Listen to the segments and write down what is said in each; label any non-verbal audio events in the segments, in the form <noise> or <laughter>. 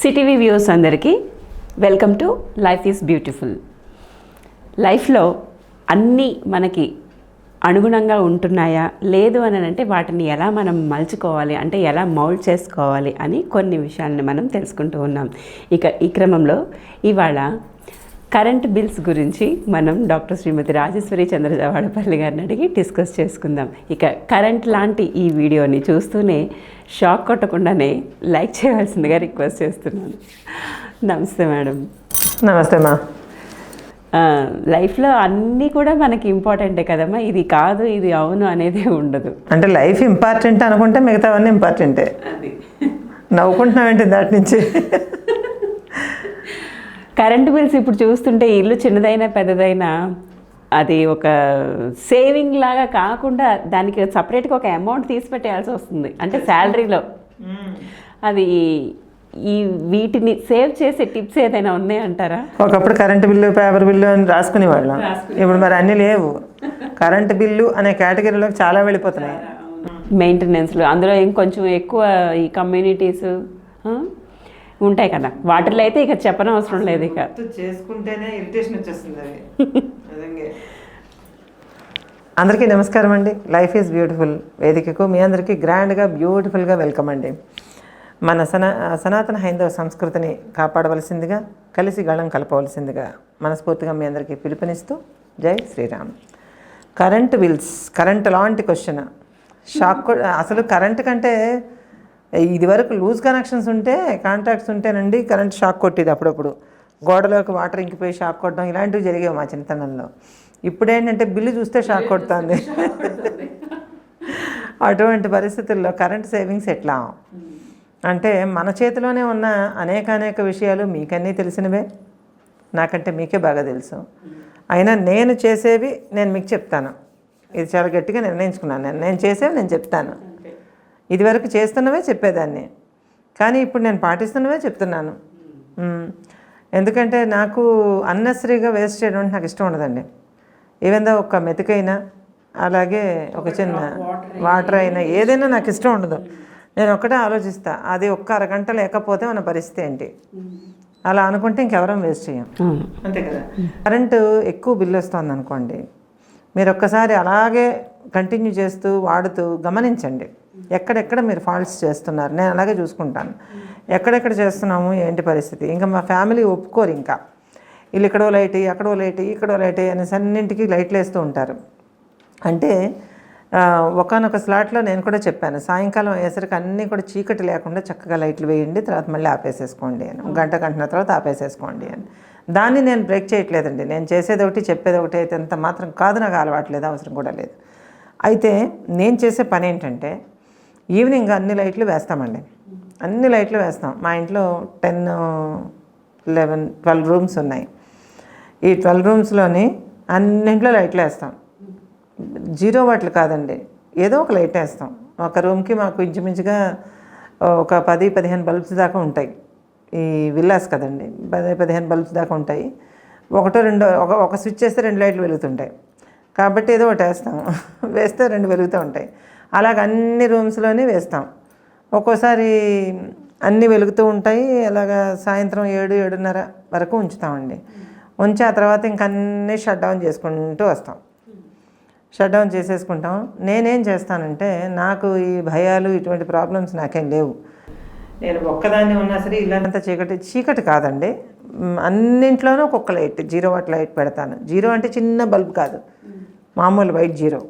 CTV views అందరికీ welcome to life is beautiful. లైఫ్లో అన్నీ మనకి అనుగుణంగా ఉంటున్నాయా? లేదు అని అంటే వాటిని ఎలా మనం మలుచుకోవాలి? అంటే ఎలా మౌల్డ్ చేసుకోవాలి? అని కొన్ని విషయాలను మనం తెలుసుకుంటూ ఉన్నాం. ఇక ఈ క్రమంలో ఇవాళ కరెంట్ బిల్స్ గురించి మనం డాక్టర్ శ్రీమతి రాజేశ్వరి చంద్రజవాడపల్లి గారిని అడిగి డిస్కస్ చేసుకుందాం. ఇక కరెంట్ లాంటి ఈ వీడియోని చూస్తూనే షాక్ కొట్టకుండానే లైక్ చేయవలసిందిగా రిక్వెస్ట్ చేస్తున్నాను. నమస్తే మేడం. నమస్తే మా. లైఫ్లో అన్నీ కూడా మనకి ఇంపార్టెంటే కదమ్మా. ఇది కాదు ఇది అవును అనేది ఉండదు. అంటే లైఫ్ ఇంపార్టెంట్ అనుకుంటే మిగతావన్నీ ఇంపార్టెంటే. అది. నవ్వుకుంటున్నావేంటి దాటి నుంచి? కరెంట్ బిల్స్ ఇప్పుడు చూస్తుంటే ఇల్లు చిన్నదైనా పెద్దదైనా అది ఒక సేవింగ్ లాగా కాకుండా దానికి సపరేట్గా ఒక అమౌంట్ తీసి పెట్టేయాల్సి వస్తుంది. అంటే శాలరీలో. అది ఈ వీటిని సేవ్ చేసే టిప్స్ ఏదైనా ఉన్నాయంటారా ఒకప్పుడు కరెంటు బిల్లు పేపర్ బిల్లు అని రాసుకునేవాళ్ళం ఇప్పుడు మరి అన్నీ లేవు. <laughs> కరెంటు బిల్లు అనే కేటగిరీలోకి చాలా వెళ్ళిపోతున్నాయి. మెయింటెనెన్స్లు. అందులో ఇంకొంచెం ఎక్కువ ఈ కమ్యూనిటీస్ ఉంటాయి కదా. వాటిలో అయితే ఇక చెప్పనవసరం లేదు ఇక. చేసుకుంటేనే ఇరిటేషన్ వచ్చేస్తుంది అది. అందరికీ నమస్కారం అండి. లైఫ్ ఈజ్ బ్యూటిఫుల్ వేదికకు మీ అందరికీ గ్రాండ్గా బ్యూటిఫుల్గా వెల్కమ్ అండి. మన సనా సనాతన హైందవ సంస్కృతిని కాపాడవలసిందిగా కలిసి గళం కలపవలసిందిగా మనస్ఫూర్తిగా మీ అందరికీ పిలుపునిస్తూ జై శ్రీరామ్. కరెంట్ బిల్స్ కరెంట్ లాంటి క్వశ్చన్ షాక్ అసలు కరెంట్ కంటే ఇది వరకు లూజ్ కనెక్షన్స్ ఉంటే కాంటాక్ట్స్ ఉంటేనండి కరెంట్ షాక్ కొట్టేది అప్పుడప్పుడు. గోడలోకి వాటర్ ఇంకిపోయి షాక్ కొట్టడం ఇలాంటివి జరిగేవి మా చిన్నతనంలో. ఇప్పుడు ఏంటంటే బిల్లు చూస్తే షాక్ కొడుతుంది. అటువంటి పరిస్థితుల్లో కరెంట్ సేవింగ్స్ ఎట్లా? అంటే మన చేతిలోనే ఉన్న అనేక అనేక విషయాలు మీకన్నీ తెలిసినవే. నాకంటే మీకే బాగా తెలుసు. అయినా నేను చేసేవి నేను మీకు చెప్తాను. ఇది చాలా గట్టిగా నిర్ణయించుకున్నాను. నేను నేను చేసేవి నేను చెప్తాను. ఇదివరకు చేస్తున్నవే చెప్పేదాన్ని. కానీ ఇప్పుడు నేను పాటిస్తున్నవే చెప్తున్నాను. ఎందుకంటే నాకు అన్నెసరీగా వేస్ట్ చేయడం అంటే నాకు ఇష్టం ఉండదండి. ఈవెన్ దో ఒక మెతుకైనా అలాగే ఒక చిన్న వాటర్ అయినా ఏదైనా నాకు ఇష్టం ఉండదు. నేను ఒక్కటే ఆలోచిస్తా అది ఒక్క అరగంట లేకపోతే మన పరిస్థితి ఏంటి? అలా అనుకుంటే ఇంకెవరం వేస్ట్ చేయం. అంతే కదా? కరెంటు ఎక్కువ బిల్లు వస్తుంది అనుకోండి మీరు ఒక్కసారి అలాగే కంటిన్యూ చేస్తూ వాడుతూ గమనించండి. ఎక్కడెక్కడ మీరు ఫాల్ట్స్ చేస్తున్నారు? నేను అలాగే చూసుకుంటాను. ఎక్కడెక్కడ చేస్తున్నాము? ఏంటి పరిస్థితి? ఇంకా మా ఫ్యామిలీ ఒప్పుకోరు ఇంకా. వీళ్ళు ఇక్కడో లైట్ అక్కడో లైట్ ఇక్కడో లైట్ అనేసి అన్నింటికి లైట్లు వేస్తూ ఉంటారు. అంటే ఒకనొక స్లాట్లో నేను కూడా చెప్పాను సాయంకాలం అయ్యేసరికి అన్నీ కూడా చీకటి లేకుండా చక్కగా లైట్లు వేయండి తర్వాత మళ్ళీ ఆపేసేసుకోండి అని. గంట గంటన తర్వాత ఆపేసేసుకోండి అని. దాన్ని నేను బ్రేక్ చేయట్లేదండి. నేను చేసేది ఒకటి చెప్పేది ఒకటి అయితే అంత మాత్రం కాదు నాకు అలవాట్లేదు అవసరం కూడా లేదు. అయితే నేను చేసే పని ఏంటంటే ఈవినింగ్ అన్ని లైట్లు వేస్తామండి. అన్ని లైట్లు వేస్తాం. మా ఇంట్లో టెన్ లెవెన్ ట్వెల్వ్ రూమ్స్ ఉన్నాయి. ఈ ట్వెల్వ్ రూమ్స్లోని అన్నింట్లో లైట్లు వేస్తాం. జీరో వాట్లు కాదండి. ఏదో ఒక లైట్ వేస్తాం. ఒక రూమ్కి మాకు ఇంచుమించుగా ఒక పది పదిహేను బల్బ్స్ దాకా ఉంటాయి. ఈ విల్లాస్ కదండి. పది పదిహేను బల్బ్స్ దాకా ఉంటాయి. ఒకటో రెండో ఒక ఒక స్విచ్ వేస్తే రెండు లైట్లు వెలుగుతుంటాయి. కాబట్టి ఏదో ఒకటి వేస్తాం. <laughs> వేస్తే రెండు వెలుగుతూ ఉంటాయి. అలాగ అన్ని రూమ్స్లోనే వేస్తాం. ఒక్కోసారి అన్నీ వెలుగుతూ ఉంటాయి. అలాగా సాయంత్రం ఏడు ఏడున్నర వరకు ఉంచుతామండి. ఉంచి ఆ తర్వాత ఇంక అన్నీ షట్ డౌన్ చేసుకుంటూ వస్తాం. షట్ డౌన్ చేసేసుకుంటాం. నేనేం చేస్తానంటే నాకు ఈ భయాలు ఇటువంటి ప్రాబ్లమ్స్ నాకేం లేవు. నేను ఒక్కదాన్ని ఉన్నా సరే ఇల్లంతా చీకటి చీకటి కాదండి. అన్నింట్లోనూ ఒక్కొక్క లైట్ జీరో వాట్ లైట్ పెడతాను. జీరో అంటే చిన్న బల్బ్ కాదు. మామూలు వైట్ జీరో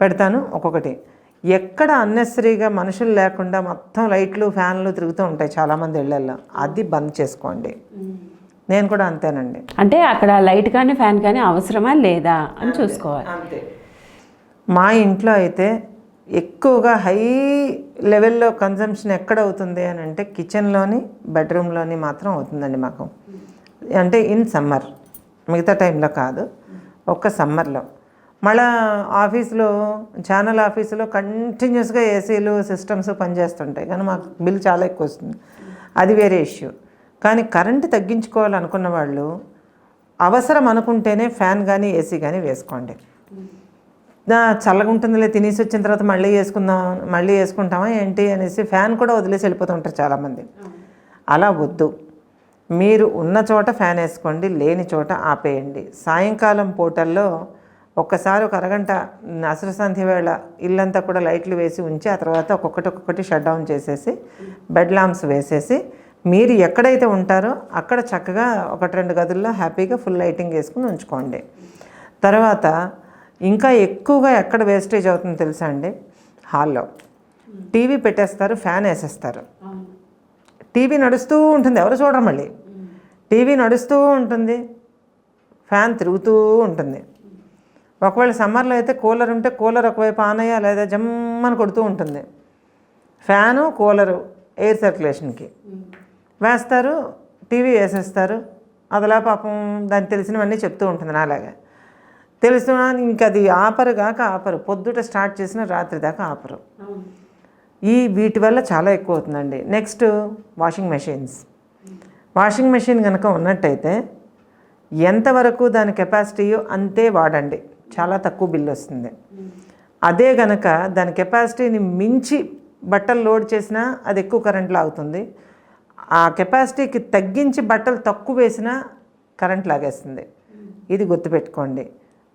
పెడతాను ఒక్కొక్కటి. ఎక్కడ అన్నెసరీగా మనుషులు లేకుండా మొత్తం లైట్లు ఫ్యాన్లు తిరుగుతూ ఉంటాయి చాలామంది ఇళ్ళల్లో. అది బంద్ చేసుకోండి. నేను కూడా అంతేనండి. అంటే అక్కడ లైట్ కానీ ఫ్యాన్ కానీ అవసరమా లేదా అని చూసుకోవాలి. అంతే. మా ఇంట్లో అయితే ఎక్కువగా హై లెవెల్లో కన్జంప్షన్ ఎక్కడ అవుతుంది అని అంటే కిచెన్లోని బెడ్రూమ్లోని మాత్రం అవుతుందండి మాకు. అంటే ఇన్ సమ్మర్ మిగతా టైంలో కాదు. ఒక్క సమ్మర్లో మళ్ళా ఆఫీస్లో ఛానల్ ఆఫీసులో కంటిన్యూస్గా ఏసీలు సిస్టమ్స్ పనిచేస్తుంటాయి. కానీ మాకు బిల్ చాలా ఎక్కువ వస్తుంది. అది వేరే ఇష్యూ కానీ కరెంటు తగ్గించుకోవాలనుకున్న వాళ్ళు అవసరం అనుకుంటేనే ఫ్యాన్ కానీ ఏసీ కానీ వేసుకోండి. చల్లగా ఉంటుందిలే తినేసి వచ్చిన తర్వాత మళ్ళీ వేసుకుందాం మళ్ళీ వేసుకుంటామా ఏంటి అనేసి ఫ్యాన్ కూడా వదిలేసి వెళ్ళిపోతుంటారు చాలామంది. అలా వద్దు. మీరు ఉన్న చోట ఫ్యాన్ వేసుకోండి లేని చోట ఆపేయండి. సాయంకాలం పూటల్లో ఒక్కసారి ఒక అరగంట అసర సంధ్య వేళ ఇల్లంతా కూడా లైట్లు వేసి ఉంచి ఆ తర్వాత ఒక్కొక్కటి ఒక్కొక్కటి షట్ డౌన్ చేసేసి బెడ్ లాంప్స్ వేసేసి మీరు ఎక్కడైతే ఉంటారో అక్కడ చక్కగా ఒకటి రెండు గదుల్లో హ్యాపీగా ఫుల్ లైటింగ్ వేసుకుని ఉంచుకోండి. తర్వాత ఇంకా ఎక్కువగా ఎక్కడ వేస్టేజ్ అవుతుందో తెలుసా అండి? హాల్లో. టీవీ పెట్టేస్తారు ఫ్యాన్ వేసేస్తారు. టీవీ నడుస్తూ ఉంటుంది ఎవరు చూడరు మళ్ళీ. టీవీ నడుస్తూ ఉంటుంది ఫ్యాన్ తిరుగుతూ ఉంటుంది. ఒకవేళ సమ్మర్లో అయితే కూలర్ ఉంటే కూలర్ ఒకవైపు ఆన్ అయ్యా లేదా జమ్మని కొడుతూ ఉంటుంది. ఫ్యాను కూలరు ఎయిర్ సర్క్యులేషన్కి. వేస్తారు టీవీ వేసేస్తారు. అదిలా పాపం దాన్ని తెలిసినవన్నీ చెప్తూ ఉంటుంది నాలాగా. తెలుస్తున్నా ఇంకా అది ఆపరు కాక ఆపరు. పొద్దుట స్టార్ట్ చేసిన రాత్రి దాకా ఆపరు. ఈ వీటి వల్ల చాలా ఎక్కువ అవుతుందండి. Next washing machines. Washing machine కనుక ఉన్నట్టయితే ఎంతవరకు దాని కెపాసిటీయో అంతే వాడండి. చాలా తక్కువ బిల్ వస్తుంది. అదే గనక దాని కెపాసిటీని మించి బట్టలు లోడ్ చేసినా అది ఎక్కువ కరెంట్ లాగుతుంది ఆ కెపాసిటీకి తగ్గించి బట్టలు తక్కువ వేసినా కరెంట్ లాగేస్తుంది. ఇది గుర్తుపెట్టుకోండి.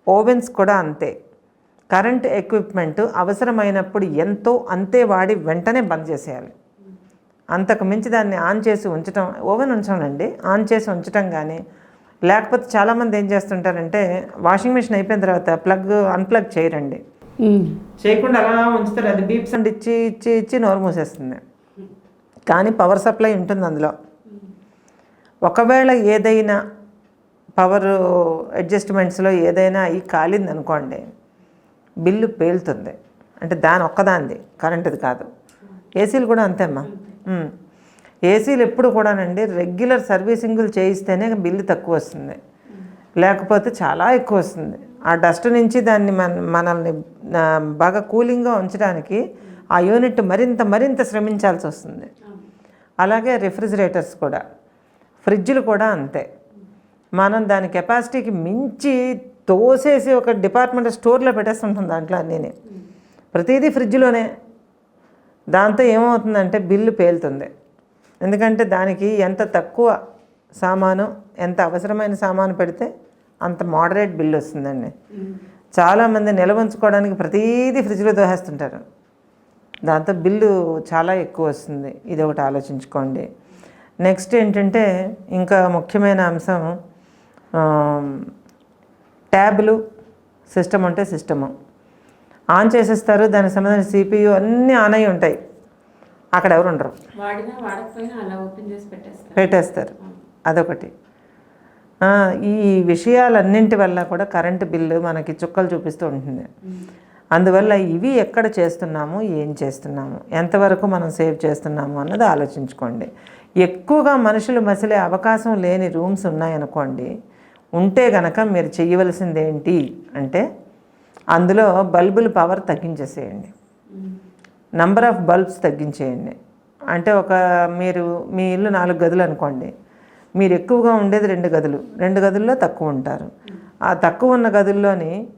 ఓవెన్స్ కూడా అంతే. కరెంట్ ఎక్విప్మెంట్ అవసరమైనప్పుడు ఎంతో అంతే వాడి వెంటనే బంద్ చేసేయాలి. అంతకు మించి దాన్ని ఆన్ చేసి ఉంచటం ఓవెన్ ఉంచండి ఆన్ చేసి ఉంచటం కానీ లేకపోతే చాలామంది ఏం చేస్తుంటారంటే వాషింగ్ మిషన్ అయిపోయిన తర్వాత ప్లగ్ అన్ప్లగ్ చేయరండి. చేయకుండా అలా ఉంచుతారు అది బీప్స్ అండ్ ఇచ్చి ఇచ్చి ఇచ్చి నోరు మూసేస్తుంది. కానీ పవర్ సప్లై ఉంటుంది అందులో. ఒకవేళ ఏదైనా పవర్ అడ్జస్ట్మెంట్స్లో ఏదైనా అయి కాలింది అనుకోండి బిల్లు పేలుతుంది. అంటే దాని ఒక్కదాంది కరెంటుది కాదు. ఏసీలు కూడా అంతే అమ్మా. ఉమ్. ఏసీలు ఎప్పుడు కూడానండి రెగ్యులర్ సర్వీసింగులు చేయిస్తేనే బిల్లు తక్కువ వస్తుంది. లేకపోతే చాలా ఎక్కువ వస్తుంది. ఆ డస్ట్ నుంచి దాన్ని మన మనల్ని బాగా కూలింగ్గా ఉంచడానికి ఆ యూనిట్ మరింత మరింత శ్రమించాల్సి వస్తుంది. అలాగే రిఫ్రిజిరేటర్స్ కూడా. ఫ్రిడ్జ్లు కూడా అంతే. మనం దాని కెపాసిటీకి మించి తోసేసి ఒక డిపార్ట్మెంట్ స్టోర్లో పెట్టేస్తుంటాం దాంట్లో అన్నీ ప్రతిదీ ఫ్రిడ్జ్లోనే. దాంతో ఏమవుతుందంటే బిల్లు పేలుతుంది. ఎందుకంటే దానికి ఎంత తక్కువ సామాను ఎంత అవసరమైన సామాను పెడితే అంత మోడరేట్ బిల్లు వస్తుందండి. చాలామంది నిల్వ ఉంచుకోవడానికి ప్రతిదీ ఫ్రిడ్జ్లో దోహేస్తుంటారు. దాంతో బిల్లు చాలా ఎక్కువ వస్తుంది. ఇది ఒకటి ఆలోచించుకోండి. నెక్స్ట్ ఏంటంటే ఇంకా ముఖ్యమైన అంశం ట్యాబ్లు సిస్టమ్ ఉంటే సిస్టము ఆన్ చేసేస్తారు దానికి సంబంధించిన సిపియు అన్నీ ఆన్ అయి ఉంటాయి. అక్కడ ఎవరు ఉండరు. పెట్టేస్తారు. అదొకటి. ఈ విషయాలన్నింటి వల్ల కూడా కరెంటు బిల్లు మనకి చుక్కలు చూపిస్తూ ఉంటుంది. అందువల్ల ఇవి ఎక్కడ చేస్తున్నాము ఏం చేస్తున్నాము ఎంతవరకు మనం సేవ్ చేస్తున్నాము అన్నది ఆలోచించుకోండి. ఎక్కువగా మనుషులు మసిలే అవకాశం లేని రూమ్స్ ఉన్నాయనుకోండి ఉంటే గనక మీరు చేయవలసింది ఏంటి అంటే అందులో బల్బుల పవర్ తగ్గించేసేయండి. నంబర్ ఆఫ్ బల్బ్స్ తగ్గించేయండి. అంటే ఒక మీరు మీ ఇల్లు నాలుగు గదులు అనుకోండి. మీరు ఎక్కువగా ఉండేది రెండు గదులు. రెండు గదుల్లో తక్కువ ఉంటారు. ఆ తక్కువ ఉన్న గదుల్లోని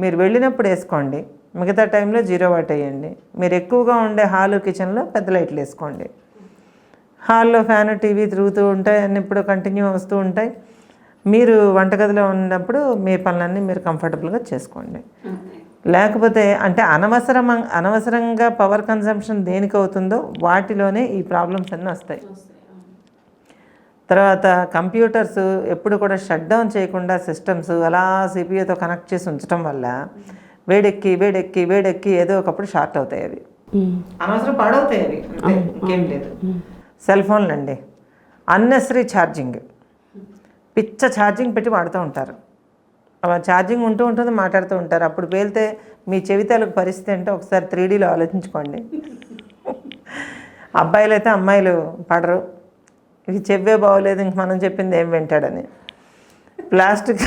మీరు వెళ్ళినప్పుడు వేసుకోండి. మిగతా టైంలో జీరో వాట్ వేయండి. మీరు ఎక్కువగా ఉండే హాలు కిచెన్లో పెద్ద లైట్లు వేసుకోండి. హాల్లో ఫ్యాన్ టీవీ తిరుగుతూ ఉంటాయి. అన్ని ఇప్పుడు కంటిన్యూ వస్తూ ఉంటాయి. మీరు వంటగదిలో ఉన్నప్పుడు మీ పనులన్నీ మీరు కంఫర్టబుల్గా చేసుకోండి. లేకపోతే అంటే అనవసరం అనవసరంగా పవర్ కన్సంప్షన్ దేనికి అవుతుందో వాటిలోనే ఈ ప్రాబ్లమ్స్ అన్నీ వస్తాయి. తర్వాత కంప్యూటర్స్ ఎప్పుడు కూడా షట్ డౌన్ చేయకుండా సిస్టమ్స్ అలా సిపియూతో కనెక్ట్ చేసి ఉంచడం వల్ల వేడెక్కి వేడెక్కి వేడెక్కి ఏదో ఒకప్పుడు షార్ట్ అవుతాయి అవి. అనవసరం పాడవుతాయి అవి. అంతే ఇంకేం లేదు. సెల్ ఫోన్లు అండి అన్నెసరీ ఛార్జింగ్ పిచ్చ ఛార్జింగ్ పెట్టి వాడుతూ ఉంటారు. ఛార్జింగ్ ఉంటూ ఉంటుంది మాట్లాడుతూ ఉంటారు. అప్పుడు పేలితే మీ చెవితాలకు పరిస్థితి అంటే ఒకసారి త్రీడీలో ఆలోచించుకోండి. అబ్బాయిలు అయితే అమ్మాయిలు పడరు. ఇది చెవ్వే బాగోలేదు ఇంక మనం చెప్పింది ఏం వింటాడని. ప్లాస్టిక్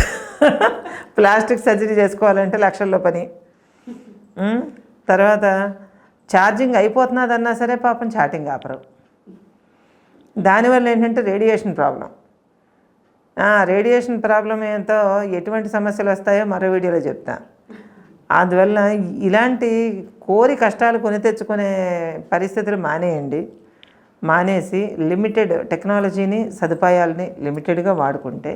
ప్లాస్టిక్ సర్జరీ చేసుకోవాలంటే లక్షల్లో పని. తర్వాత ఛార్జింగ్ అయిపోతున్నదన్నా సరే పాపం చాటింగ్ ఆపరు. దానివల్ల ఏంటంటే రేడియేషన్ ప్రాబ్లం. రేడియేషన్ ప్రాబ్లం ఏంటో ఎటువంటి సమస్యలు వస్తాయో మరో వీడియోలో చెప్తా. అందువల్ల ఇలాంటి కోరి కష్టాలు కొని తెచ్చుకునే పరిస్థితులు మానేయండి. మానేసి లిమిటెడ్ టెక్నాలజీని సదుపాయాలని లిమిటెడ్గా వాడుకుంటే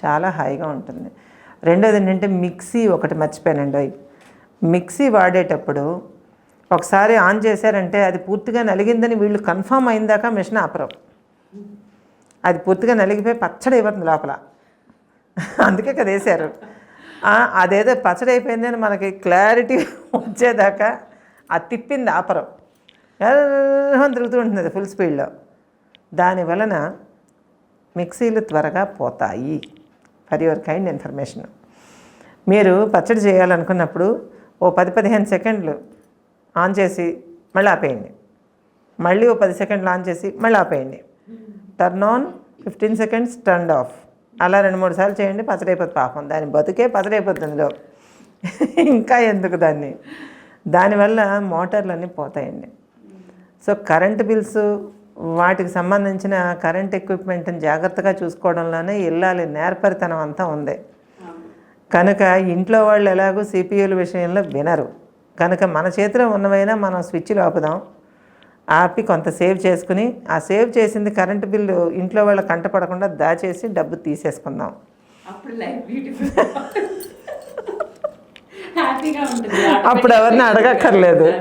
చాలా హాయిగా ఉంటుంది. రెండోది ఏంటంటే మిక్సీ ఒకటి మర్చిపోయానండి. అవి మిక్సీ వాడేటప్పుడు ఒకసారి ఆన్ చేశారంటే అది పూర్తిగా నలిగిందని వీళ్ళు కన్ఫర్మ్ అయిందాక మిషన్ ఆపరం. అది పూర్తిగా నలిగిపోయి పచ్చడి అయిపోతుంది లోపల. అందుకే కదా వేసారు అదేదో పచ్చడి అయిపోయిందని మనకి క్లారిటీ వచ్చేదాకా అది తిప్పింది ఆపరం. తిరుగుతూ ఉంటుంది ఫుల్ స్పీడ్లో దాని వలన మిక్సీలు త్వరగా పోతాయి ఫర్ యువర్ కైండ్ ఇన్ఫర్మేషన్ మీరు పచ్చడి చేయాలనుకున్నప్పుడు ఓ పది పదిహేను సెకండ్లు ఆన్ చేసి మళ్ళీ ఆపేయండి మళ్ళీ ఓ పది సెకండ్లు ఆన్ చేసి మళ్ళీ ఆపేయండి turn on fifteen seconds turn off. అలా రెండు మూడు సార్లు చేయండి పచ్చడి పాపం. దాని బతుకే పచ్చడి ఇంకా ఎందుకు దాన్ని? దానివల్ల మోటార్లన్నీ పోతాయండి. సో కరెంటు బిల్స్ వాటికి సంబంధించిన కరెంట్ ఎక్విప్మెంట్ని జాగ్రత్తగా చూసుకోవడంలోనే ఇల్లాలి నేర్పరితనం అంతా ఉంది. కనుక ఇంట్లో వాళ్ళు ఎలాగో సిపియుల విషయంలో వినరు. కనుక మన చేతిలో ఉన్నవైనా మనం స్విచ్లు ఆపుదాం. ఆపి కొంత సేవ్ చేసుకుని ఆ సేవ్ చేసింది కరెంటు బిల్లు ఇంట్లో వాళ్ళ కంట పడకుండా దాచేసి డబ్బు తీసేసుకుందాం. అప్పుడు లైఫ్ బ్యూటిఫుల్. హ్యాపీగా ఉంటుంది. అప్పుడు ఎవరిని అడగక్కర్లేదు.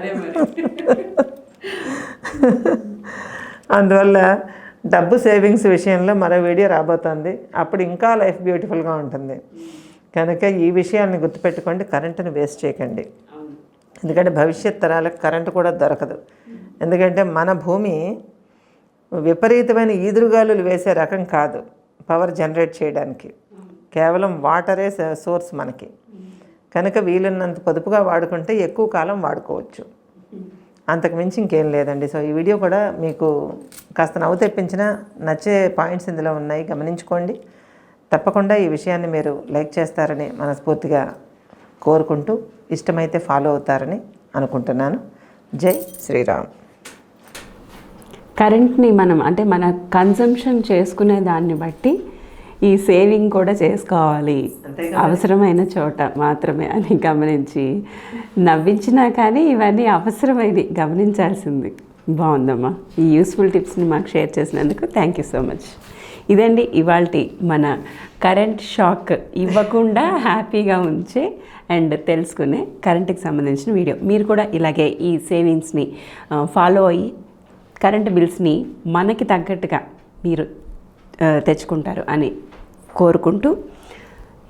అందువల్ల డబ్బు సేవింగ్స్ విషయంలో మరో వీడియో రాబోతోంది. అప్పుడు ఇంకా లైఫ్ బ్యూటిఫుల్గా ఉంటుంది. కనుక ఈ విషయాన్ని గుర్తుపెట్టుకోండి కరెంటుని వేస్ట్ చేయకండి. ఎందుకంటే భవిష్యత్ తరాలకు కరెంటు కూడా దొరకదు. ఎందుకంటే మన భూమి విపరీతమైన ఈదురుగాలులు వేసే రకం కాదు పవర్ జనరేట్ చేయడానికి. కేవలం వాటరే సోర్స్ మనకి. కనుక వీలున్నంత పొదుపుగా వాడుకుంటే ఎక్కువ కాలం వాడుకోవచ్చు. అంతకు మించి ఇంకేం లేదండి. సో ఈ వీడియో కూడా మీకు కాస్త నవ్వు తెప్పించిన నచ్చే పాయింట్స్ ఇందులో ఉన్నాయి. గమనించుకోండి. తప్పకుండా ఈ విషయాన్ని మీరు లైక్ చేస్తారని మనస్ఫూర్తిగా కోరుకుంటూ ఇష్టమైతే ఫాలో అవుతారని అనుకుంటున్నాను. జై శ్రీరామ్. కరెంట్ని మనం అంటే మన కన్సంప్షన్ చేసుకునే దాన్ని బట్టి ఈ సేవింగ్ కూడా చేసుకోవాలి. అవసరమైన చోట మాత్రమే అని గమనించి నవ్వించినా కానీ ఇవన్నీ అవసరమైనవి గమనించాల్సింది. బాగుందమ్మా. ఈ యూస్ఫుల్ టిప్స్ని మాకు షేర్ చేసినందుకు థ్యాంక్ యూ సో మచ్ ఇదండి ఇవాళ మన కరెంట్ షాక్ ఇవ్వకుండా హ్యాపీగా ఉంచే అండ్ తెలుసుకునే కరెంట్కి సంబంధించిన వీడియో మీరు కూడా ఇలాగే ఈ సేవింగ్స్ని ఫాలో అయ్యి కరెంటు బిల్స్ని మనకి తగ్గట్టుగా మీరు తెచ్చుకుంటారు అని కోరుకుంటూ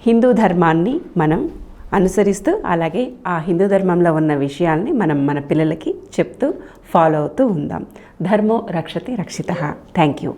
హిందూ ధర్మాన్ని మనం అనుసరిస్తూ అలాగే ఆ హిందూ ధర్మంలో ఉన్న విషయాల్ని మనం మన పిల్లలకి చెప్తూ ఫాలో అవుతూ ఉందాం. ధర్మో రక్షతి రక్షిత. Thank you